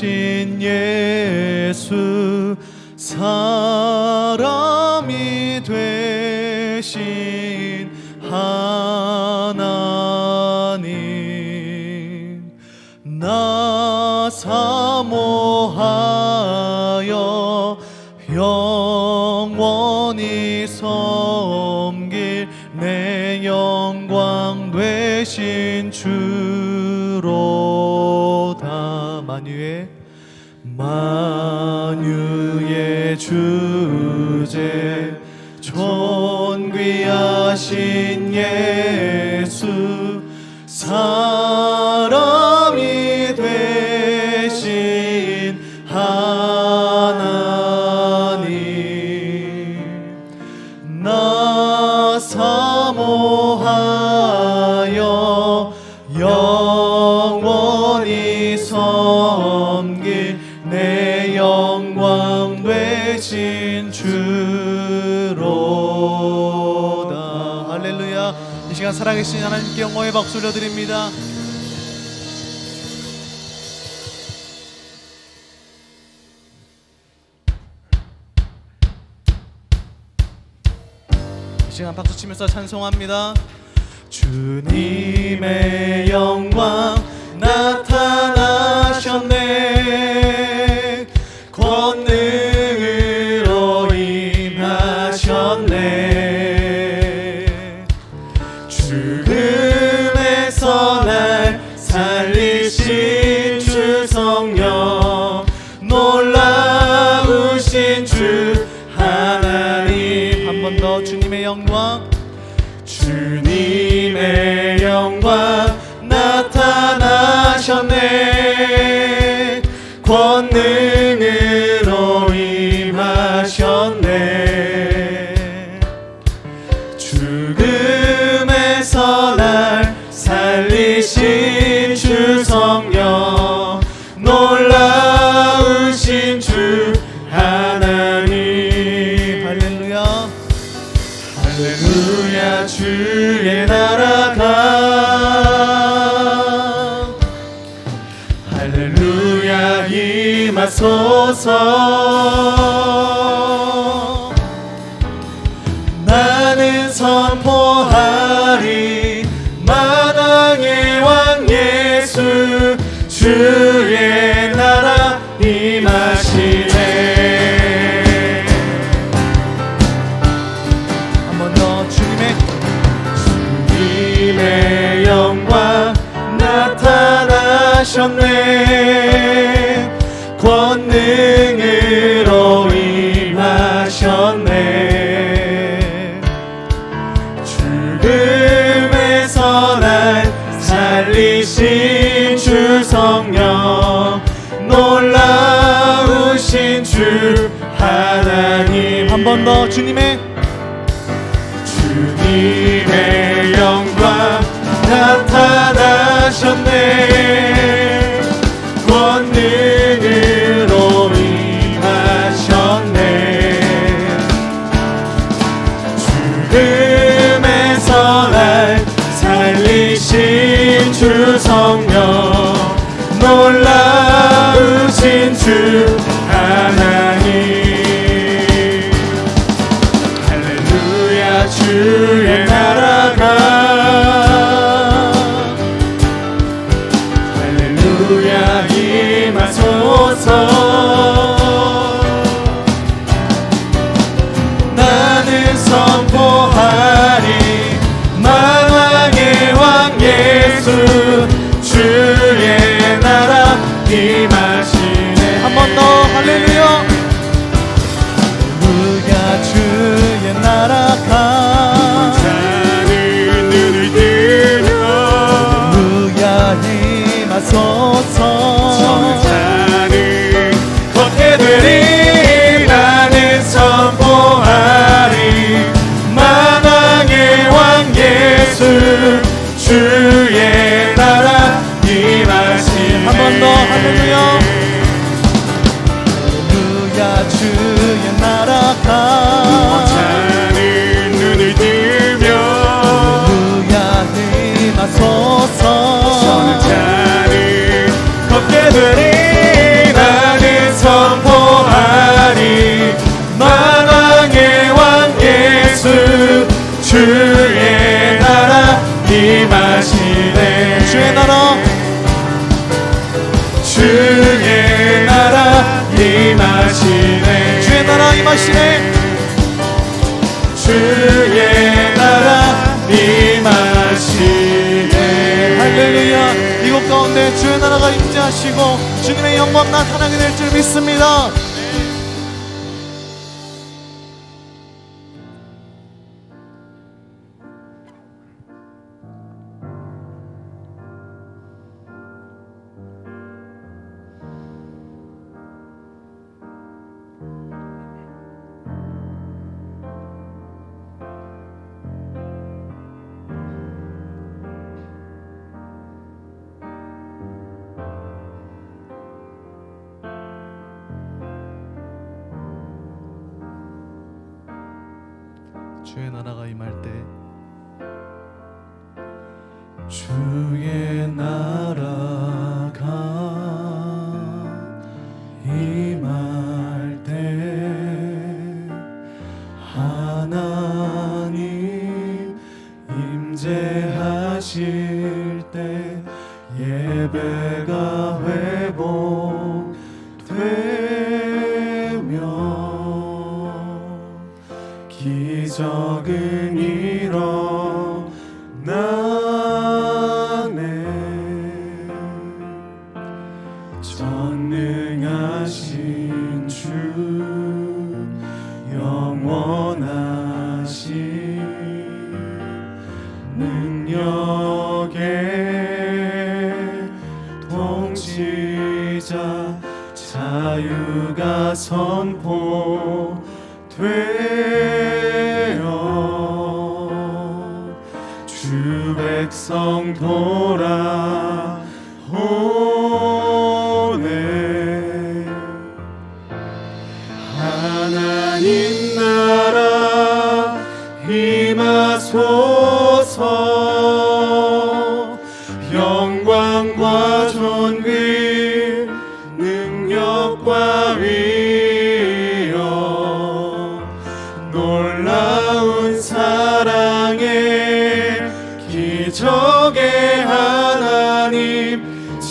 존귀하신 예수 사람이 되신 하나님 나 사모하여 영원히 섬길 내 영광 되신 주로다 만유의 만유의 주제 존귀하신 예수 사람이 되신 하나님. 나 사 이 시간 살아계신 하나님께 영광의 박수 올려드립니다 이 시간 박수 치면서 찬송합니다. 주님의 영광 나타 선포하리. 만왕의 왕 예수 주의 나라 임하시네. 한번 더 주님의 주님의 영광 나타나셨네. 권능 나타나셨네. 권능으로 임하셨네. 죽음에서 날 살리신 주 성령 놀라우신 주 하나님. 할렐루야 주 다시 한번 더 할렐루야. 할렐루야 주의 나라가? 자는 눈을 뜨며 할렐루야 임하소서? 선을 자는 걷게 되리 나는 선포하리. 만왕의 왕 예수 주 주님의 영광 나타나게 될 줄 믿습니다. 주의 나라가 임할 때 주의 나라가 임할 때 하나님 임재하실 때 예배가 회복 적은 일어나네. 전능하신 주 영원하신 능력의 통치자 자유가 선포돼 성도라.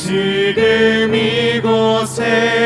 지금 이곳에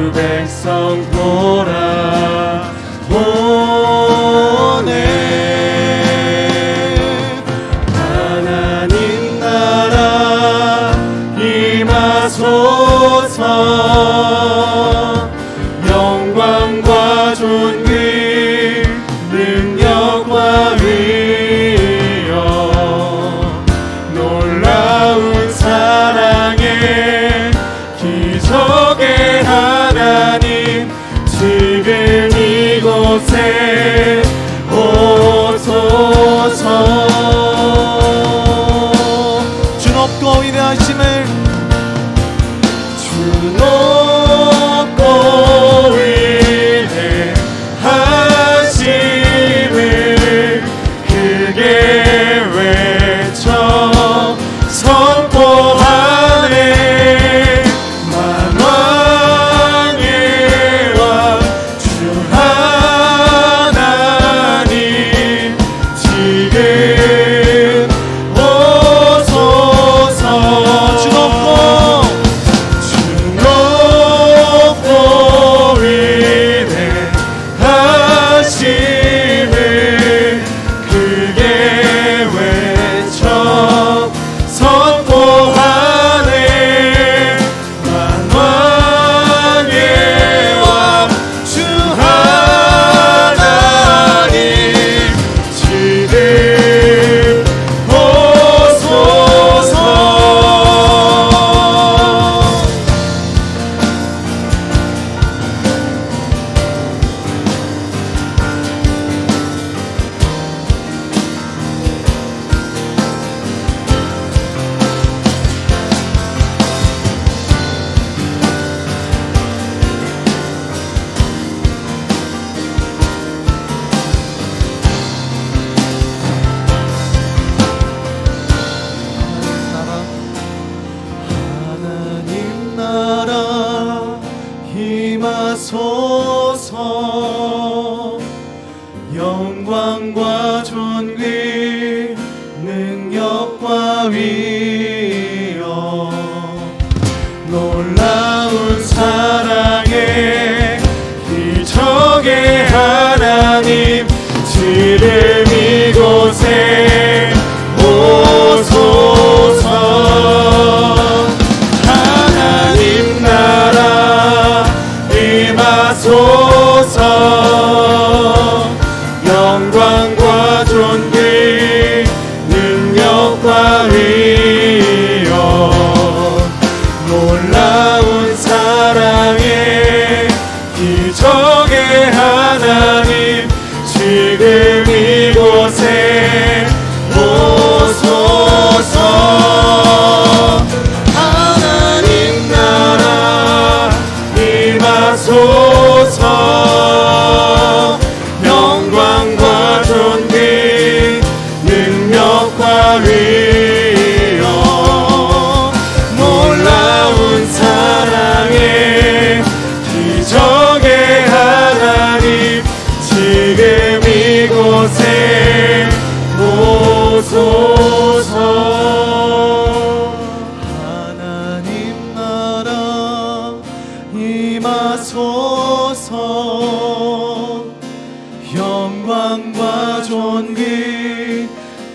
주 백성 보라.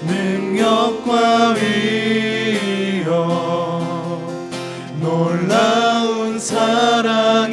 능력과 위엄 놀라운 사랑.